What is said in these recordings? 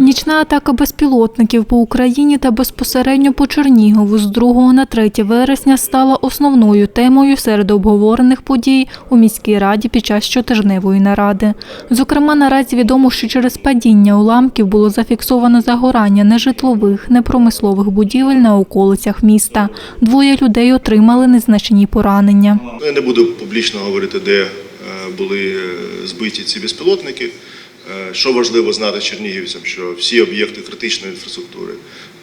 Нічна атака безпілотників по Україні та безпосередньо по Чернігову з 2 на 3 вересня стала основною темою серед обговорених подій у міській раді під час щотижневої наради. Зокрема, наразі відомо, що через падіння уламків було зафіксовано загорання нежитлових, непромислових будівель на околицях міста. Двоє людей отримали незначні поранення. Ну, Я не буду публічно говорити, де е, були е, збиті ці безпілотники. Е, Що важливо знати чернігівцям, що всі об'єкти критичної інфраструктури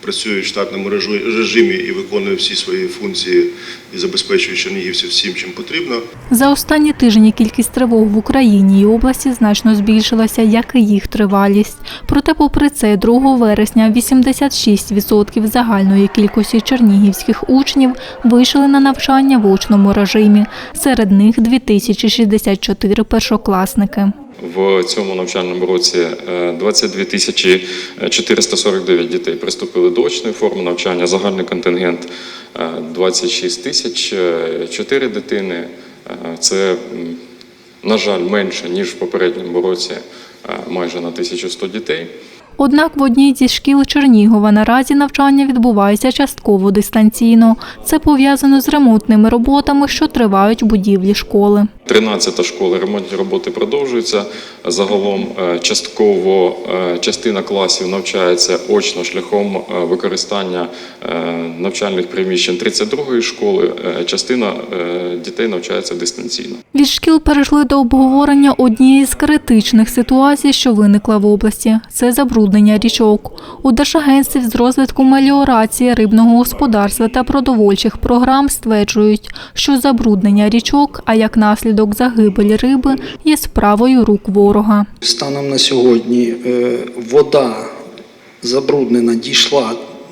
працюють в штатному режимі і виконують всі свої функції і забезпечують чернігівців всім, чим потрібно. За останні тижні кількість тривог в Україні і області значно збільшилася, як і їх тривалість. Проте, попри це, 2 вересня 86% загальної кількості чернігівських учнів вийшли на навчання в очному режимі. Серед них 2064 першокласники. В цьому навчальному році е, 22 тисячі 449 дітей приступили до очної форми навчання. Загальний контингент е, 26 тисяч 4 дитини. Е, Це, на жаль, менше ніж в попередньому році, е, майже на 1100 дітей. Однак в одній зі шкіл Чернігова наразі навчання відбувається частково дистанційно. Це пов'язано з ремонтними роботами, що тривають в будівлі школи. 13 школи ремонтні роботи продовжуються. Загалом е, частково е, частина класів навчається очно шляхом е, використання навчальних приміщень 32-ї школи. Частина дітей навчається дистанційно. Від шкіл перейшли до обговорення однієї з критичних ситуацій, що виникла в області. Це забруднення річок. У Держагентстві з розвитку меліорації рибного господарства та продовольчих програм стверджують, що забруднення річок, а як наслідок загибель риби, є справою рук ворога. Станом на сьогодні е, вода забруднена дійшла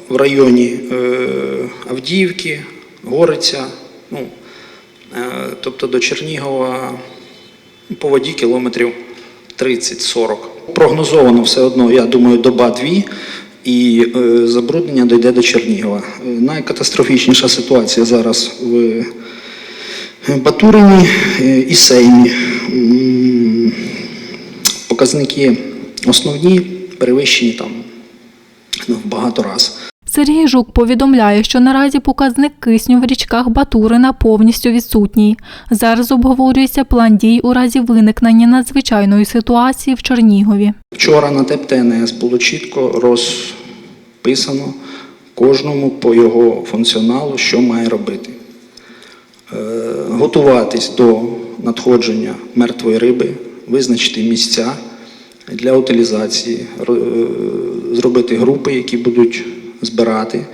в районі е, Авдіївки, Гориця, ну, е, тобто до Чернігова по воді кілометрів 30-40. Прогнозовано все одно, я думаю, доба-дві. І е, забруднення дійде до Чернігова. Е, Найкатастрофічніша ситуація зараз в Батурині е, і Сеймі. Показники основні перевищені там ну, в багато разів. Сергій Жук повідомляє, що наразі показник кисню в річках Батурина повністю відсутній. Зараз обговорюється план дій у разі виникнення надзвичайної ситуації в Чернігові. Вчора на ТЕП ТНС було чітко розписано кожному по його функціоналу, що має робити. Е, готуватись до надходження мертвої риби, визначити місця для утилізації, е, зробити групи, які будуть збирати,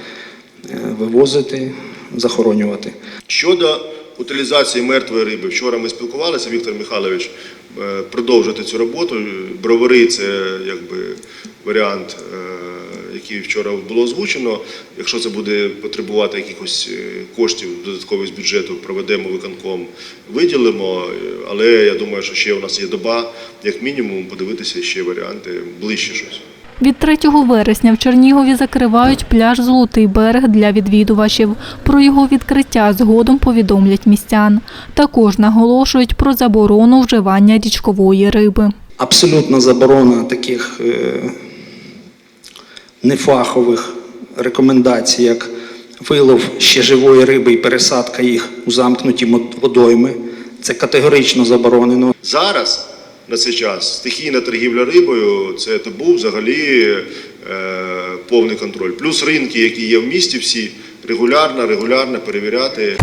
е, вивозити, захоронювати. Щодо утилізації мертвої риби, вчора ми спілкувалися, Віктор Михайлович, е, продовжити цю роботу. Бровари це якби варіант, е, який вчора було озвучено. Якщо це буде потребувати якихось коштів додаткових з бюджету, проведемо виконком, виділимо. Але я думаю, що ще у нас є доба, як мінімум, подивитися ще варіанти ближче щось. Від 3 вересня в Чернігові закривають пляж Золотий берег для відвідувачів. Про його відкриття згодом повідомлять містян. Також наголошують про заборону вживання річкової риби. Абсолютна заборона таких е, нефахових рекомендацій, як вилов ще живої риби і пересадка їх у замкнуті водойми. Це категорично заборонено. Зараз на цей час стихійна торгівля рибою це табу взагалі е, повний контроль. Плюс ринки, які є в місті, всі регулярно, регулярно перевіряти.